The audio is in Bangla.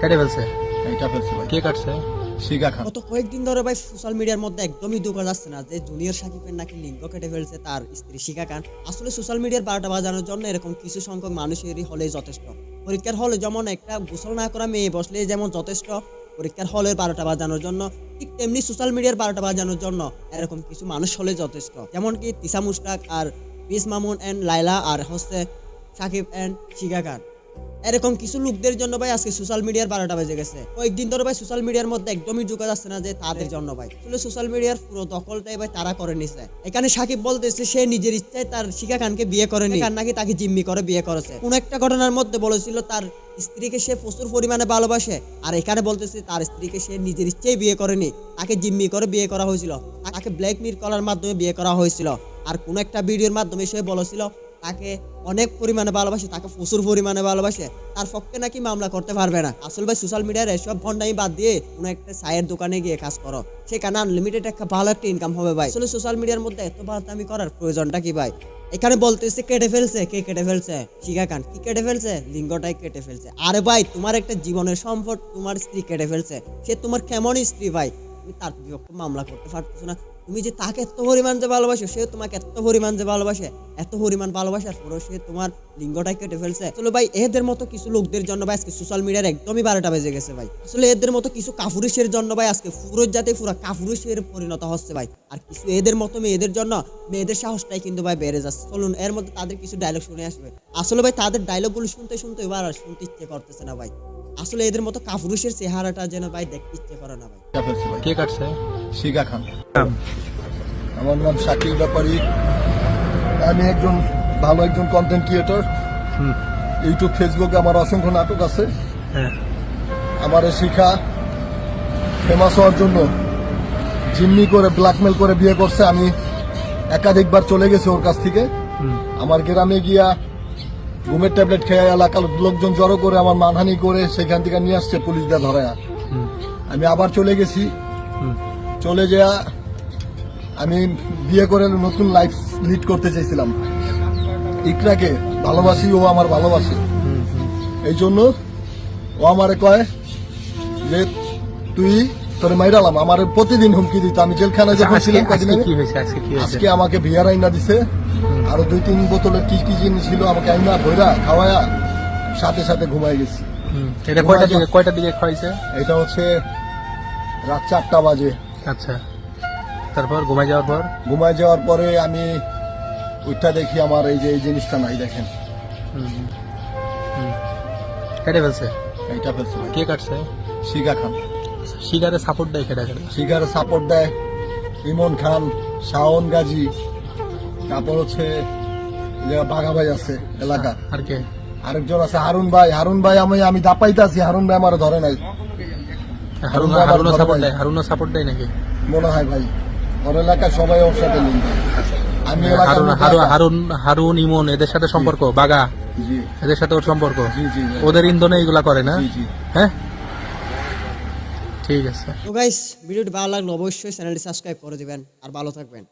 কেটে ফেলছে? এটা ফেলছে ভাই। কে কাটছে? খান। গত কয়েকদিন ধরে ভাই সোশ্যাল মিডিয়ার মধ্যে একদমই ঢোকা যাচ্ছে না যে জুনিয়র সাকিবের নাকি লিঙ্গ কেটে ফেলছে তার স্ত্রী শিখা খান। আসলে সোশ্যাল মিডিয়ার বারোটা বাজানোর জন্য এরকম কিছু সংখ্যক মানুষেরই হলেই যথেষ্ট। পরীক্ষার হলে যেমন একটা গোসল না করা মেয়ে বসলে যেমন যথেষ্ট পরীক্ষার হলের বারোটা বাজানোর জন্য ঠিক তেমনি সোশ্যাল মিডিয়ার বারোটা বাজানোর জন্য এরকম কিছু মানুষ হলে যথেষ্ট। যেমন কি তিসা মুশতাক আর মিস মামুন অ্যান্ড লাইলা আর হচ্ছে সাকিব অ্যান্ড শিখা খান। এরকম কিছু লোকদের জন্য ভাই আজকে সোশ্যাল মিডিয়ার বারোটা বেজে গেছে। কয়েকদিন ধরে ভাই সোশ্যাল মিডিয়ার মধ্যে একদমই ঢুকা যাচ্ছে না যে তাদের জন্য ভাই। আসলে সোশ্যাল মিডিয়ার পুরো দখলটাই ভাই তারা করে নিছে। এখানে সাকিব বলতেছে, সে নিজের ইচ্ছায় তার শিখা খানকে বিয়ে করেনি। খান নাকি তাকে জিম্মি করে বিয়ে করেছে। কোন একটা ঘটনার মধ্যে বলেছিল, তার স্ত্রীকে সে প্রচুর পরিমাণে ভালোবাসে। আর এখানে বলতেছে, তার স্ত্রীকে সে নিজের ইচ্ছেই বিয়ে করেনি। তাকে জিম্মি করে বিয়ে করা হয়েছিল। তাকে ব্ল্যাকমেল করার মাধ্যমে বিয়ে করা হয়েছিল। আর কোন একটা ভিডিওর মাধ্যমে সে বলেছিল তাকে অনেক পরিমাণে ভালোবাসে, তাকে প্রচুর পরিমাণে ভালোবাসে। তার পক্ষে নাকি মামলা করতে পারবে না। আসল ভাই সোশ্যাল মিডিয়ার এসব ভন্ডামি বাদ দিয়ে কোনো একটা চায়ের দোকানে গিয়ে কাজ করো। সেখানে আনলিমিটেড একটা ভালো একটা ইনকাম হবে ভাই। আসলে সোশ্যাল মিডিয়ার মধ্যে এত বাদামি করার প্রয়োজনটা কি ভাই? এখানে বলতেছে কেটে ফেলছে, কে কেটে ফেলছে? শিখা খান কি কেটে ফেলছে? লিঙ্গটাই কেটে ফেলছে। আরে ভাই, তোমার একটা জীবনের সম্পদ, তোমার স্ত্রী কেটে ফেলছে। সে তোমার কেমন স্ত্রী ভাই? তুমি তার বিপক্ষে মামলা করতে পারতেছো না। তুমি যে তাকে এত পরিমাণ যে ভালোবাসো, সে তোমাকে এত পরিমাণ যে ভালোবাসে, এত পরিমাণ ভালোবাসার পরেও সে তোমার লিঙ্গটাই কেটে ফেলছে। আসলে ভাই, এদের মতো কিছু লোকদের জন্য ভাই, আজকে সোশ্যাল মিডিয়ার একদমই বারোটা বেজে গেছে ভাই। আসলে এদের মতো কিছু কাফুরিশের জন্য ভাই, আজকে পুরো জাতি পুরো কাফুরিশের পরিণত হচ্ছে ভাই। আর কিছু এদের মতো মেয়েদের জন্য মেয়েদের সাহসটাই কিন্তু ভাই বেড়ে যাচ্ছে। চলুন, এর মধ্যে তাদের কিছু ডায়লগ শুনে আসবে আসলে ভাই, তাদের ডায়লগগুলো শুনতে শুনতে এবার আর শুনতে ইচ্ছে করতেছে না ভাই। আসলে এদের মতো কাফুরিশের চেহারাটা যেন ভাই দেখতে ইচ্ছে করে না ভাই। কে কাটছে? শিগা খান। আমার নাম শাকিল ব্যাপারী। আমি একজন ভালো একজন কন্টেন্ট ক্রিয়েটর হুম। ইউটিউব ফেসবুকে আমার অসংখ্য নাটক আছে। হ্যাঁ। আমার এই শিখা। ফেমাস হওয়ার জন্য জিম্মি করে ব্ল্যাকমেল করে বিয়ে করছে। আমি একাধিকবার চলে গেছি ওর কাছ থেকে। আমার গ্রামে গিয়া ঘুমের ট্যাবলেট খেয়ে এলাকার লোকজন জড়ো করে আমার মানহানি করে সেখান থেকে নিয়ে আসছে পুলিশ দিয়ে ধরে আমি আবার চলে গেছি। চলে যাওয়া আমি বিয়ে করে নতুন লাইফ লিড করতে চাইছিলাম। ইকরাকে ভালোবাসি ও আমার ভালোবাসে। এই জন্য ও আমারে কয় যে তুই তোরে মাইরালাম আমার প্রতিদিন হুমকি দিত। আমি জেলখানায় যখন ছিলাম আজকে আমাকে বিয়ার আইনা দিছে। আরও দুই তিন বোতলের কি কি জিনিস ছিল আমাকে আইনা ভৈরা খাওয়ায়া সাথে সাথে ঘুমাই গেছি। হুম এটা কয়টা দিকে কয়টা দিকে খাইছে এটা হচ্ছে রাত চারটা বাজে। আচ্ছা। তারপর ঘুমাই যাওয়ার পর? ঘুমায় যাওয়ার পরে আমি ওইটা দেখি আমার এই যে এই জিনিসটা নাই দেখেন। কেটে ফেলছে? এইটা ফেলছে। কে কাটছে? শিগা খান। শিকারে সাপোর্ট দেয় কেটে শিগার সাপোর্ট দেয় ইমন খান শাওন গাজী তারপর হচ্ছে বাঘা ভাই আছে এলাকা। আর কে? আরেকজন আছে হারুন ভাই। হারুন ভাই আমি আমি দাপাইতে আছি হারুন ভাই আমার ধরে নাই। হারুন আমার হারুনও সাপোর্ট দেয় হারুনও সাপোর্ট দেয় নাকি? মনে হয় ভাই। ওর এলাকায় সবাই ওর সাথে লিঙ্ক আমি হারুন হারুন হারুন হারুন ইমন এদের সাথে সম্পর্ক? বাগা এদের সাথে ওর সম্পর্ক? জি জি ওদের ইন্ধনে এগুলা করে না? জি জি। হ্যাঁ? ঠিক আছে। তো গাইস ভিডিওটি ভালো লাগলে অবশ্যই চ্যানেলটি সাবস্ক্রাইব করে দিবেন। আর ভালো থাকবেন।